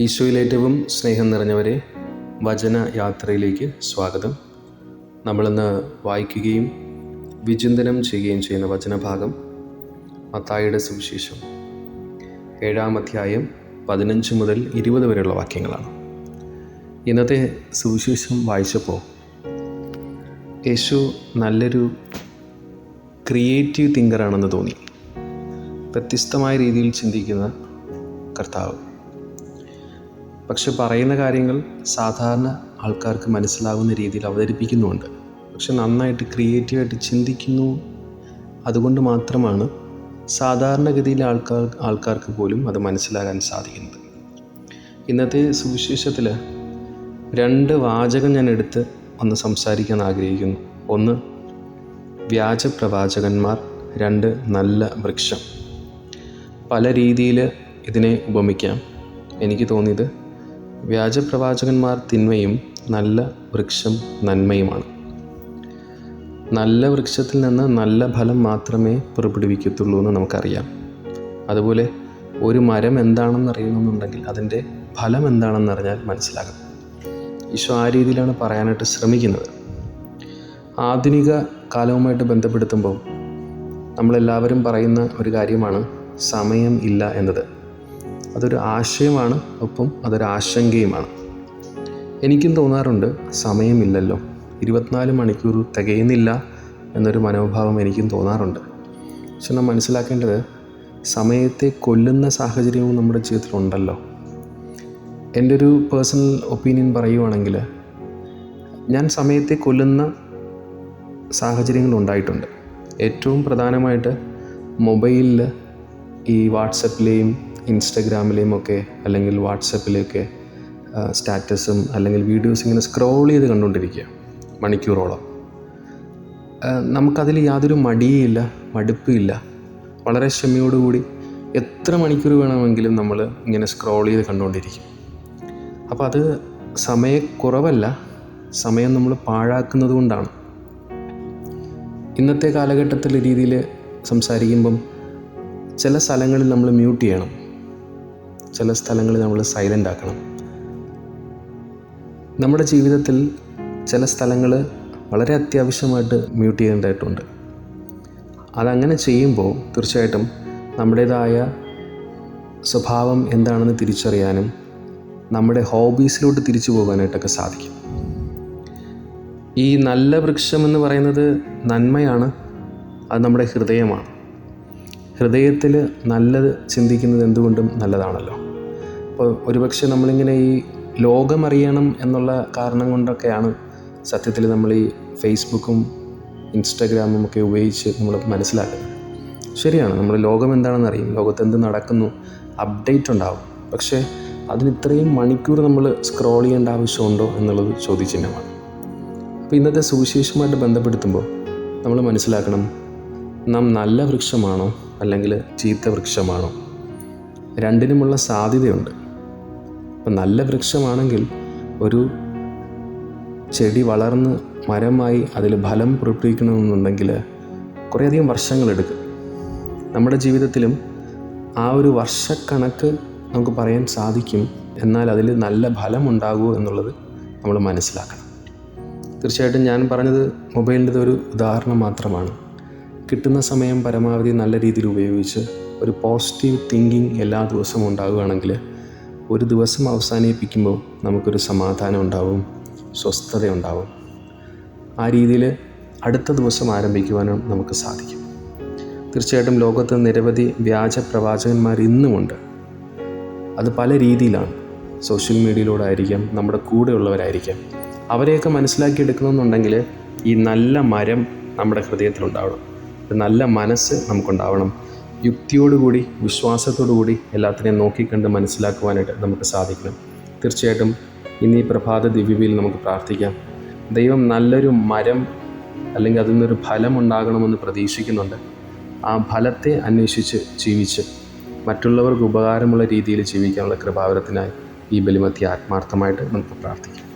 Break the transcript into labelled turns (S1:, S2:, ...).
S1: ഈശോയിൽ ഏറ്റവും സ്നേഹം നിറഞ്ഞവരെ വചന യാത്രയിലേക്ക് സ്വാഗതം. നമ്മളിന്ന് വായിക്കുകയും വിചിന്തനം ചെയ്യുകയും ചെയ്യുന്ന വചനഭാഗം മത്തായിയുടെ സുവിശേഷം. ഏഴാം അധ്യായം പതിനഞ്ച് മുതൽ ഇരുപത് വരെയുള്ള വാക്യങ്ങളാണ്. ഇന്നത്തെ സുവിശേഷം വായിച്ചപ്പോൾ യേശു നല്ലൊരു ക്രിയേറ്റീവ് തിങ്കറാണെന്ന് തോന്നി. വ്യത്യസ്തമായ രീതിയിൽ ചിന്തിക്കുന്ന കർത്താവ്. പക്ഷെ പറയുന്ന കാര്യങ്ങൾ സാധാരണ ആൾക്കാർക്ക് മനസ്സിലാകുന്ന രീതിയിൽ അവതരിപ്പിക്കുന്നുമുണ്ട്. പക്ഷെ നന്നായിട്ട് ക്രിയേറ്റീവായിട്ട് ചിന്തിക്കുന്നു അതുകൊണ്ട് മാത്രമാണ് സാധാരണഗതിയിലെ ആൾക്കാർ ആൾക്കാർക്ക് പോലും അത് മനസ്സിലാകാൻ സാധിക്കുന്നത്. ഇന്നത്തെ സുവിശേഷത്തിൽ രണ്ട് വാചകം ഞാൻ എടുത്ത് ഒന്ന് സംസാരിക്കാൻ ആഗ്രഹിക്കുന്നു. ഒന്ന് വ്യാജ പ്രവാചകന്മാർ രണ്ട് നല്ല വൃക്ഷം. പല രീതിയിൽ ഇതിനെ ഉപമിക്കാം. എനിക്ക് തോന്നിയത് വ്യാജപ്രവാചകന്മാർ തിന്മയും നല്ല വൃക്ഷം നന്മയുമാണ്. നല്ല വൃക്ഷത്തിൽ നിന്ന് നല്ല ഫലം മാത്രമേ പുറപ്പെടുവിക്കത്തുള്ളൂ എന്ന് നമുക്കറിയാം. അതുപോലെ ഒരു മരം എന്താണെന്ന് അറിയണമെന്നുണ്ടെങ്കിൽ അതിന്റെ ഫലം എന്താണെന്ന് അറിഞ്ഞാൽ മനസ്സിലാകും. ഈശോ ആ രീതിയിലാണ് പറയാനായിട്ട് ശ്രമിക്കുന്നത്. ആധുനിക കാലവുമായിട്ട് ബന്ധപ്പെടുത്തുമ്പോൾ നമ്മളെല്ലാവരും പറയുന്ന ഒരു കാര്യമാണ് സമയം ഇല്ല എന്നത്. അതൊരു ആശയമാണ് ഒപ്പം അതൊരു ആശങ്കയുമാണ്. എനിക്കും തോന്നാറുണ്ട് സമയമില്ലല്ലോ ഇരുപത്തിനാല് മണിക്കൂർ തികയുന്നില്ല എന്നൊരു മനോഭാവം എനിക്കും തോന്നാറുണ്ട്. പക്ഷെ നാം മനസ്സിലാക്കേണ്ടത് സമയത്തെ കൊല്ലുന്ന സാഹചര്യവും നമ്മുടെ ജീവിതത്തിലുണ്ടല്ലോ. എന്റെ ഒരു പേഴ്സണൽ ഒപ്പീനിയൻ പറയുവാണെങ്കിൽ ഞാൻ സമയത്തെ കൊല്ലുന്ന സാഹചര്യങ്ങൾ ഉണ്ടായിട്ടുണ്ട് ഏറ്റവും പ്രധാനമായിട്ട് മൊബൈലിൽ ഈ വാട്സപ്പിലെയും ഇൻസ്റ്റഗ്രാമിലെയും ഒക്കെ അല്ലെങ്കിൽ വാട്സപ്പിലെയൊക്കെ സ്റ്റാറ്റസും അല്ലെങ്കിൽ വീഡിയോസ് ഇങ്ങനെ സ്ക്രോൾ ചെയ്ത് കണ്ടുകൊണ്ടിരിക്കുക മണിക്കൂറോളം. നമുക്കതിൽ യാതൊരു മടിയില്ല മടുപ്പില്ല വളരെ ക്ഷമയോടുകൂടി എത്ര മണിക്കൂർ വേണമെങ്കിലും നമ്മൾ ഇങ്ങനെ സ്ക്രോൾ ചെയ്ത് കണ്ടുകൊണ്ടിരിക്കും. അപ്പോൾ അത് സമയക്കുറവല്ല സമയം നമ്മൾ പാഴാക്കുന്നത് കൊണ്ടാണ്. ഇന്നത്തെ കാലഘട്ടത്തിൽ രീതിയിൽ സംസാരിക്കുമ്പം ചില സ്ഥലങ്ങളിൽ നമ്മൾ മ്യൂട്ട് ചെയ്യണം. ചില സ്ഥലങ്ങളിൽ നമ്മൾ സൈലന്റ് ആക്കണം. നമ്മുടെ ജീവിതത്തിൽ ചില സ്ഥലങ്ങൾ വളരെ അത്യാവശ്യമായിട്ട് മ്യൂട്ട് ചെയ്യേണ്ടതായിട്ടുണ്ട്. അതങ്ങനെ ചെയ്യുമ്പോൾ തീർച്ചയായിട്ടും നമ്മുടേതായ സ്വഭാവം എന്താണെന്ന് തിരിച്ചറിയാനും നമ്മുടെ ഹോബീസിലോട്ട് തിരിച്ചു പോകാനായിട്ടൊക്കെ സാധിക്കും. ഈ നല്ല വൃക്ഷം എന്ന് പറയുന്നത് നന്മയാണ് അത് നമ്മുടെ ഹൃദയമാണ്. ഹൃദയത്തിൽ നല്ലത് ചിന്തിക്കുന്നത് എന്തുകൊണ്ടും നല്ലതാണല്ലോ. അപ്പോൾ ഒരുപക്ഷെ നമ്മളിങ്ങനെ ഈ ലോകമറിയണം എന്നുള്ള കാരണം കൊണ്ടൊക്കെയാണ് സത്യത്തിൽ നമ്മൾ ഈ ഫേസ്ബുക്കും ഇൻസ്റ്റാഗ്രാമും ഒക്കെ ഉപയോഗിച്ച് നമ്മൾ മനസ്സിലാക്കുന്നത്. ശരിയാണ് നമ്മൾ ലോകം എന്താണെന്ന് അറിയും ലോകത്ത് എന്ത് നടക്കുന്നു അപ്ഡേറ്റ് ഉണ്ടാവും. പക്ഷേ അതിന് ഇത്രയും മണിക്കൂർ നമ്മൾ സ്ക്രോൾ ചെയ്യേണ്ട ആവശ്യമുണ്ടോ എന്നുള്ളത് ചോദ്യചിഹ്നമാണ്. അപ്പോൾ ഇന്നത്തെ സുവിശേഷമായിട്ട് ബന്ധപ്പെടുത്തുമ്പോൾ നമ്മൾ മനസ്സിലാക്കണം നാം നല്ല വൃക്ഷമാണോ അല്ലെങ്കിൽ ചീത്ത വൃക്ഷമാണോ? രണ്ടിനുമുള്ള സാധ്യതയുണ്ട്. അപ്പം നല്ല വൃക്ഷമാണെങ്കിൽ ഒരു ചെടി വളർന്ന് മരമായി അതിൽ ഫലം പുറപ്പെടുവിക്കണമെന്നുണ്ടെങ്കിൽ കുറേയധികം വർഷങ്ങളെടുക്കും. നമ്മുടെ ജീവിതത്തിലും ആ ഒരു വർഷക്കണക്ക് നമുക്ക് പറയാൻ സാധിക്കും. എന്നാൽ അതിൽ നല്ല ഫലം ഉണ്ടാകുമോ എന്നുള്ളത് നമ്മൾ മനസ്സിലാക്കണം. തീർച്ചയായിട്ടും ഞാൻ പറഞ്ഞത് മൊബൈലിന്റെ ഒരു ഉദാഹരണം മാത്രമാണ്. കിട്ടുന്ന സമയം പരമാവധി നല്ല രീതിയിൽ ഉപയോഗിച്ച് ഒരു പോസിറ്റീവ് തിങ്കിങ് എല്ലാ ദിവസവും ഉണ്ടാവുകയാണെങ്കിൽ ഒരു ദിവസം അവസാനിപ്പിക്കുമ്പോൾ നമുക്കൊരു സമാധാനം ഉണ്ടാവും സ്വസ്ഥത ഉണ്ടാവും. ആ രീതിയിൽ അടുത്ത ദിവസം ആരംഭിക്കുവാനും നമുക്ക് സാധിക്കും. തീർച്ചയായിട്ടും ലോകത്ത് നിരവധി വ്യാജ പ്രവാചകന്മാർ ഇന്നുമുണ്ട്. അത് പല രീതിയിലാണ്. സോഷ്യൽ മീഡിയയിലൂടെ ആയിരിക്കാം നമ്മുടെ കൂടെയുള്ളവരായിരിക്കാം. അവരെയൊക്കെ മനസ്സിലാക്കിയെടുക്കണമെന്നുണ്ടെങ്കിൽ ഈ നല്ല മരം നമ്മുടെ ഹൃദയത്തിലുണ്ടാവണം. ഒരു നല്ല മനസ്സ് നമുക്കുണ്ടാവണം. യുക്തിയോടുകൂടി വിശ്വാസത്തോടുകൂടി എല്ലാത്തിനെയും നോക്കിക്കണ്ട് മനസ്സിലാക്കുവാനായിട്ട് നമുക്ക് സാധിക്കണം. തീർച്ചയായിട്ടും ഇന്ന് ഈ പ്രഭാത ദിവ്യയിൽ നമുക്ക് പ്രാർത്ഥിക്കാം. ദൈവം നല്ലൊരു മരം അല്ലെങ്കിൽ അതിൽ നിന്നൊരു ഫലം ഉണ്ടാകണമെന്ന് പ്രതീക്ഷിക്കുന്നുണ്ട്. ആ ഫലത്തെ അന്വേഷിച്ച് ജീവിച്ച് മറ്റുള്ളവർക്ക് ഉപകാരമുള്ള രീതിയിൽ ജീവിക്കാനുള്ള കൃപാവരത്തിനായി ഈ ബലിമത്തി ആത്മാർത്ഥമായിട്ട് നമുക്ക് പ്രാർത്ഥിക്കാം.